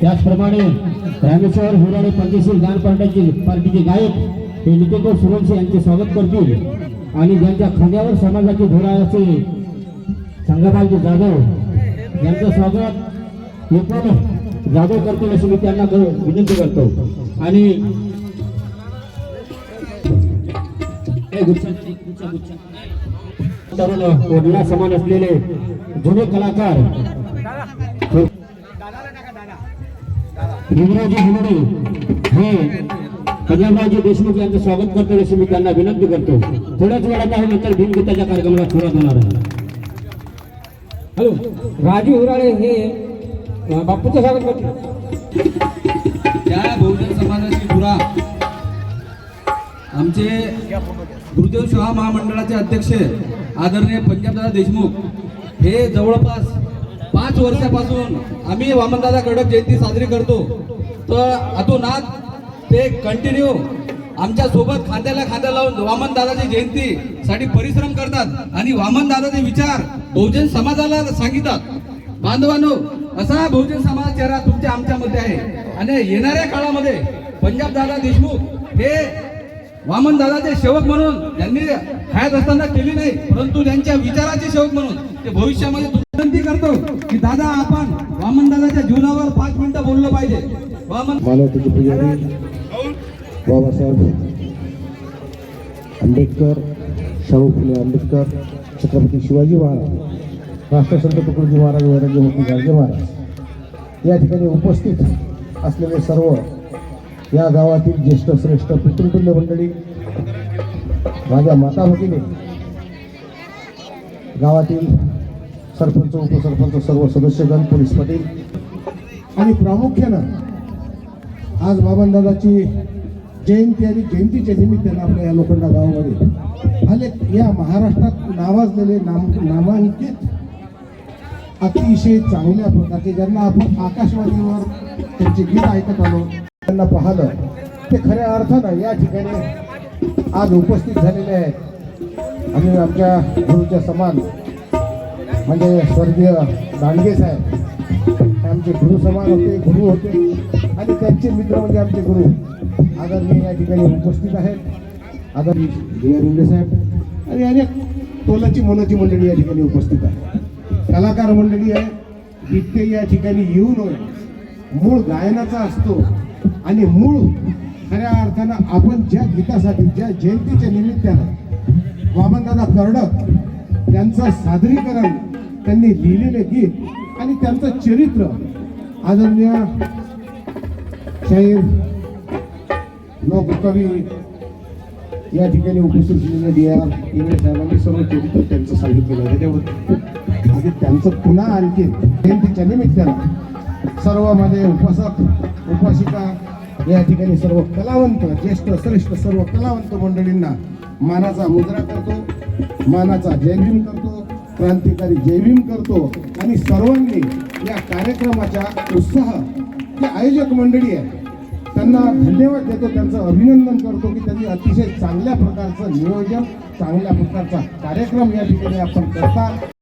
त्याचप्रमाणे रामेश्वर हिराडे पंचशील गान पार्टीचे पार्टीचे गायक हे निकेंद्र सुरवंशी यांचे स्वागत करतील. आणि ज्यांच्या खांद्यावर समाजाचे धुरा असे संगमाजी जाधव यांचं स्वागत एकूण जाधव करतील अशी मी त्यांना ग- विनंती करतो. आणि तरुण वडिला समान असलेले जुने कलाकार भीमरावजी हिमडे हे पंजाबरावजी देशमुख यांचं स्वागत करतो अशी मी त्यांना विनंती करतो. थोड्याच वेळात आहे नंतर भीमगीताच्या कार्यक्रमाला सुरुवात होणार आहे. हॅलो राजू हिराळे हे बापूचं स्वागत करतील त्या बहुजन समाजाची धुरा आमचे गुरुदेव शाह महामंडळाचे अध्यक्ष आदरणीय पंजाबदादा देशमुख हे जवळपास पाच वर्षापासून आम्ही वामनदादा कडक जयंती साजरी करतो. तर अतोनात ते कंटिन्यू आमच्यासोबत खांद्याला खांदा लावून वामनदादाची जयंती साठी परिश्रम करतात आणि वामनदादाचे विचार बहुजन समाजाला सांगितात. बांधवांनो असा बहुजन समाज चेहरा तुमच्या आमच्यामध्ये आहे. आणि येणाऱ्या काळामध्ये पंजाब दादा देशमुख हे वामन दादाचे सेवक म्हणून त्यांनी हयात असताना केली नाही परंतु त्यांच्या विचाराचे सेवक म्हणून ते भविष्यामध्ये विनंती करतो की दादा आपण वामन दादाच्या जीवनावर पाच मिनिटं बोललं पाहिजे. वामन मानवतेचे पुजारी. बाबासाहेब आंबेडकर शाहू फुले आंबेडकर छत्रपती शिवाजी महाराज राष्ट्रसंत तुकडोजी महाराज वैराग्यमूर्ती गाडगे महाराज या ठिकाणी उपस्थित असलेले सर्व या गावातील ज्येष्ठ श्रेष्ठ पितृतुल्य मंडळी माझ्या माता भगिनी गावातील सरपंच उपसरपंच सर्व सदस्यगण पोलीस पाटील. आणि प्रामुख्यानं आज बाबांदादाची जयंती आणि जयंतीच्या निमित्तानं आपल्या या लोखंडा गावामध्ये अनेक या महाराष्ट्रात नावाजलेले नाम नामांकित अतिशय चांगल्या प्रकारचे ज्यांना आपण आकाशवाणीवर त्यांचे गीत ऐकत आलो त्यांना पाहलं ते खऱ्या अर्थानं या ठिकाणी आज उपस्थित झालेले आहेत. आम्ही आमच्या गुरुच्या समान म्हणजे स्वर्गीय दांडगे साहेब आमचे गुरु समान होते गुरु होते. आणि त्यांचे मित्र म्हणजे आमचे गुरु. आदरणीय या ठिकाणी उपस्थित आहेत. आदरणीय डी साहेब आणि अनेक तोलाची मोलाची मंडळी या ठिकाणी उपस्थित आहे कलाकार मंडळी आहे गीते या ठिकाणी येऊ नये मूळ गायनाचा असतो. आणि मूळ खऱ्या अर्थानं आपण ज्या गीतासाठी ज्या जयंतीच्या निमित्तानं वामनदादा कर्डक त्यांचं सादरीकरण त्यांनी लिहिलेले गीत आणि त्यांचं चरित्र. आदरणीय शाहीर लोककवी या ठिकाणी उपस्थित असलेले डी आर इंगळे साहेबांनी सर्व चरित्र त्यांचं सांगितलेलं आहे त्याच्यावर आणि त्यांचं पुन्हा आणखी जयंतीच्या निमित्तानं सर्व माझे उपासक उपासिका या ठिकाणी सर्व कलावंत ज्येष्ठ श्रेष्ठ सर्व कलावंत मंडळींना मानाचा मुजरा करतो मानाचा जयभीम करतो. क्रांतिकारी जयभीम करतो आणि सर्वांनी या कार्यक्रमाच्या उत्साह जे आयोजक मंडळी आहे त्यांना धन्यवाद देतो त्यांचं अभिनंदन करतो की त्यांनी अतिशय चांगल्या प्रकारचं नियोजन चांगल्या प्रकारचा कार्यक्रम या ठिकाणी आपण करता.